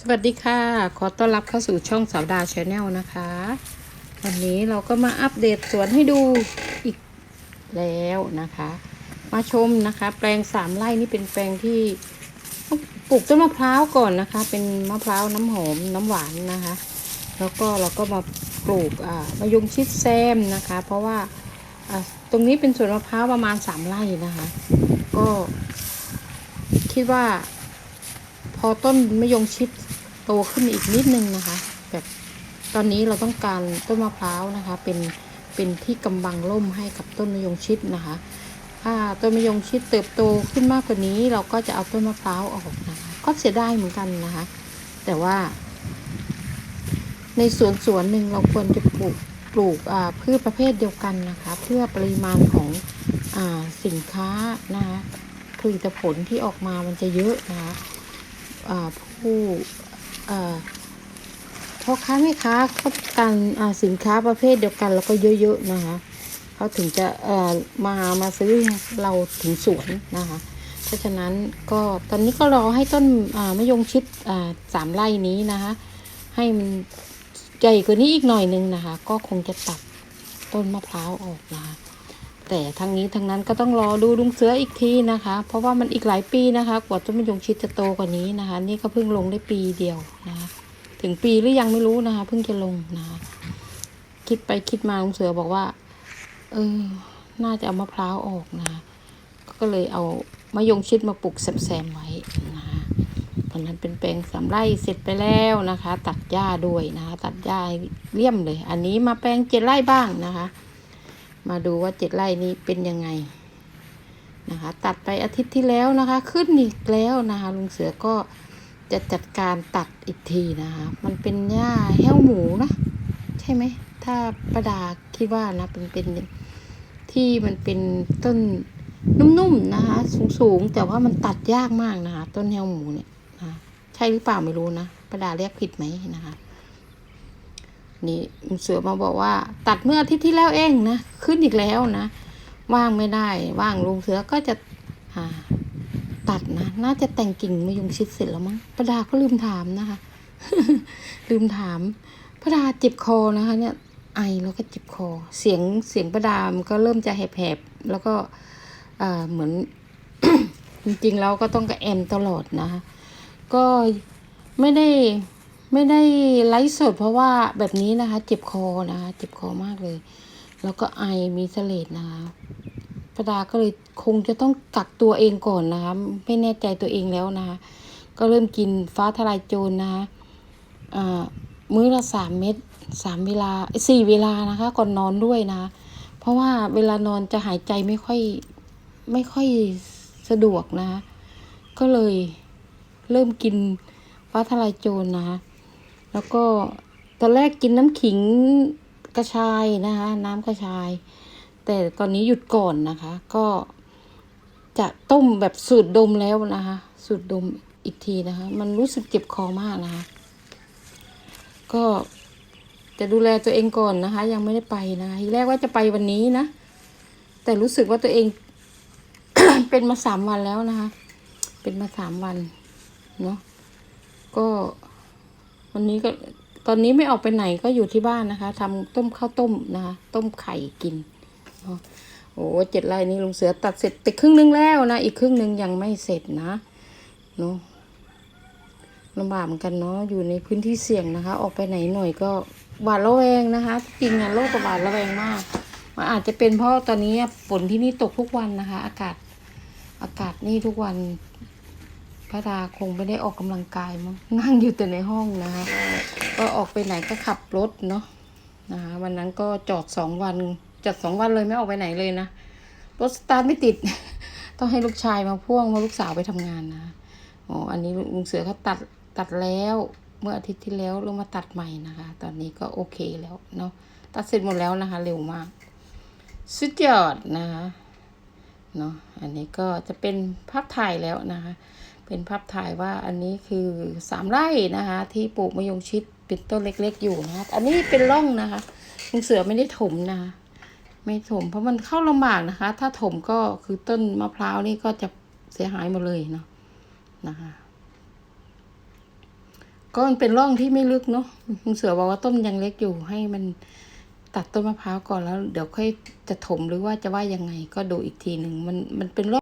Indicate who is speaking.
Speaker 1: สวัสดีค่ะ ขอต้อนรับเข้าสู่ช่องสาวดาชาแนลนะคะ วันนี้เราก็มาอัปเดตสวนให้ดูอีกแล้วนะคะ มาชมนะคะ แปลงสามไร่นี่เป็นแปลงที่ปลูกต้นมะพร้าวก่อนนะคะ เป็นมะพร้าวน้ำหอมน้ำหวานนะคะ แล้วก็เราก็มาปลูกอ่ามะยงชิดแซมนะคะ เพราะว่าอ่าตรงนี้เป็นสวนมะพร้าวประมาณสามไร่นะคะ ก็คิดว่า พอต้นมะยงชิด โตขึ้นอีกนิดนึงนะคะ แบบตอนนี้เราต้องการต้นมะพร้าวนะคะ เป็นเป็นที่กำบังร่มให้กับต้นมะยงชิดนะคะ ถ้าต้นมะยงชิดเติบโตขึ้นมากกว่านี้ เราก็จะเอาต้นมะพร้าวออกนะคะ ก็เสียดายเหมือนกันนะคะ แต่ว่า ในสวนสวนหนึ่งเราควรจะปลูกปลูกอ่าพืชประเภทเดียวกันนะคะ เพื่อปริมาณของอ่าสินค้านะคะผลิตผลที่ออกมามันจะเยอะนะคะอ่าผู้ พ่อค้าแม่ค้าเขาการอ่าสินค้าประเภทเดียวกันแล้วก็เยอะๆนะคะเขาถึงจะมามาซื้อเราถึงสวนนะคะ เพราะฉะนั้นก็ตอนนี้ก็รอให้ต้นมะยงชิดสามไร่นี้นะคะ ให้มันใหญ่กว่านี้อีกหน่อยนึงนะคะ ก็คงจะตัดต้นมะพร้าวออกนะคะ แต่ทั้งนี้ทั้งนั้นก็ต้องรอดูลุงเสืออีกทีนะคะ เพราะว่ามันอีกหลายปีนะคะกว่าต้นมะยงชิดจะโตกว่านี้นะคะ นี่ก็เพิ่งลงได้ปีเดียวนะคะถึงปีหรือยังไม่รู้นะคะ เพิ่งจะลงนะคะคิดไปคิดมาลุงเสือบอกว่า เออ น่าจะเอามะพร้าวออกนะคะก็เลยเอามะยงชิดมาปลูกแซมๆไว้นะคะตอนนั้นเป็นแปลงสามไร่เสร็จไปแล้วนะคะ ตัดหญ้าด้วยนะคะ ตัดหญ้าเลี่ยมเลย อันนี้มาแปลงเจ็ดไร่บ้างนะคะ มาดูว่าเจ็ดไร่นี้เป็นยังไงนะคะ ตัดไปอาทิตย์ที่แล้วนะคะ ขึ้นอีกแล้วนะคะลุงเสือก็จะจัดการตัดอีกทีนะคะ มันเป็นหญ้าแห้วหมูนะ ใช่ไหม ถ้าประดาคิดว่านะเป็นเป็นที่มันเป็นต้นนุ่มๆนะคะ สูงๆ แต่ว่ามันตัดยากมากนะคะ ต้นแห้วหมูเนี่ยนะะใช่หรือเปล่าไม่รู้นะประดาเรียกผิดไหมนะคะ นี่เสือมาบอกว่า ตัดเมื่ออาทิตย์ที่แล้วเองนะขึ้นอีกแล้วนะว่างไม่ได้ว่างลุงเสือก็จะตัดนะน่าจะแต่งกิ่งมายงชิดเสร็จแล้วมั้งประดาก็ลืมถามนะคะ ลืมถามประดาเจ็บคอนะคะ เนี่ย ไอแล้วก็เจ็บคอ เสียงเสียงประดามันก็เริ่มจะแหบๆแล้วก็เหมือน จริงๆแล้วก็ต้องกระแอมตลอดนะคะก็ไม่ได้ ไม่ได้ไลฟ์สดเพราะว่าแบบนี้นะคะ เจ็บคอนะคะเจ็บคอมากเลย แล้วก็ไอมีเสลดนะคะประดาก็เลยคงจะต้องกักตัวเองก่อนนะคะ ไม่แน่ใจตัวเองแล้วนะคะ ก็เริ่มกินฟ้าทลายโจรนะคะอ่ามื้อละสามเม็ดสามเวลาสี่เวลานะคะ ก่อนนอนด้วยนะ เพราะว่าเวลานอนจะหายใจไม่ค่อยไม่ค่อยสะดวกนะคะก็เลยเริ่มกินฟ้าทลายโจรนะคะ แล้วก็ตอนแรกกินน้ำขิงกระชายนะคะ น้ำกระชาย แต่ตอนนี้หยุดก่อนนะคะ ก็จะต้มแบบสูตรดมแล้วนะคะ สูตรดมอีกทีนะคะ มันรู้สึกเจ็บคอมากนะคะ ก็จะดูแลตัวเองก่อนนะคะ ยังไม่ได้ไปนะคะทีแรกว่าจะไปวันนี้นะ แต่รู้สึกว่าตัวเอง เป็นมาสามวันแล้วนะคะ เป็นมาสามวันเนาะก็ วันนี้ก็ตอนนี้ไม่ออกไปไหนก็อยู่ที่บ้านนะคะทำต้มข้าวต้มนะคะ ต้มไข่กินโอ้เจ็ดไร่นี้ลุงเสือตัดเสร็จไปครึ่งนึงแล้วนะ อีกครึ่งนึงยังไม่เสร็จนะเนาะลำบากเหมือนกันเนาะอยู่ในพื้นที่เสี่ยงนะคะ ออกไปไหนหน่อยก็หวาดระแวงนะคะจริงอะโรคระบาดระแวงมากมันอาจจะเป็นเพราะตอนนี้ฝนที่นี่ตกทุกวันนะคะ อากาศอากาศนี่ทุกวัน ระดาคงไม่ได้ออกกำลังกายมั้งนั่งอยู่แต่ในห้องนะคะก็ออกไปไหนก็ขับรถเนาะนะคะวันนั้นก็จอดสองวันจอดสองวันเลยไม่ออกไปไหนเลยนะรถสตาร์ทไม่ติด ต้องให้ลูกชายมาพ่วงเพราะลูกสาวไปทำงานนะอ๋ออันนี้ลุงเสือเขาตัดตัดแล้วเมื่ออาทิตย์ที่แล้วลงมาตัดใหม่นะคะ ตอนนี้ก็โอเคแล้วเนาะตัดเสร็จหมดแล้วนะคะ เร็วมากสุดยอดนะคะเนาะอันนี้ก็จะเป็นภาพถ่ายแล้วนะคะ เป็นภาพถ่ายว่าอันนี้คือสามไร่นะคะ ที่ปลูกมะยงชิดเป็นต้นเล็ก ๆ อยู่นะคะอันนี้เป็นร่องนะคะลุงเสือไม่ได้ถมนะคะไม่ถมเพราะมันเข้าลำบากนะคะ ถ้าถมก็คือต้นมะพร้าวนี่ก็จะเสียหายหมดเลยเนาะนะคะก็มันเป็นร่องที่ไม่ลึกเนาะคุณเสือบอกว่าต้นยังเล็กอยู่ให้มันตัดต้นมะพร้าวก่อนแล้ว เดี๋ยวค่อยจะถมหรือว่าจะว่ายังไงก็ดูอีกทีหนึ่งมันมันเป็นร่อง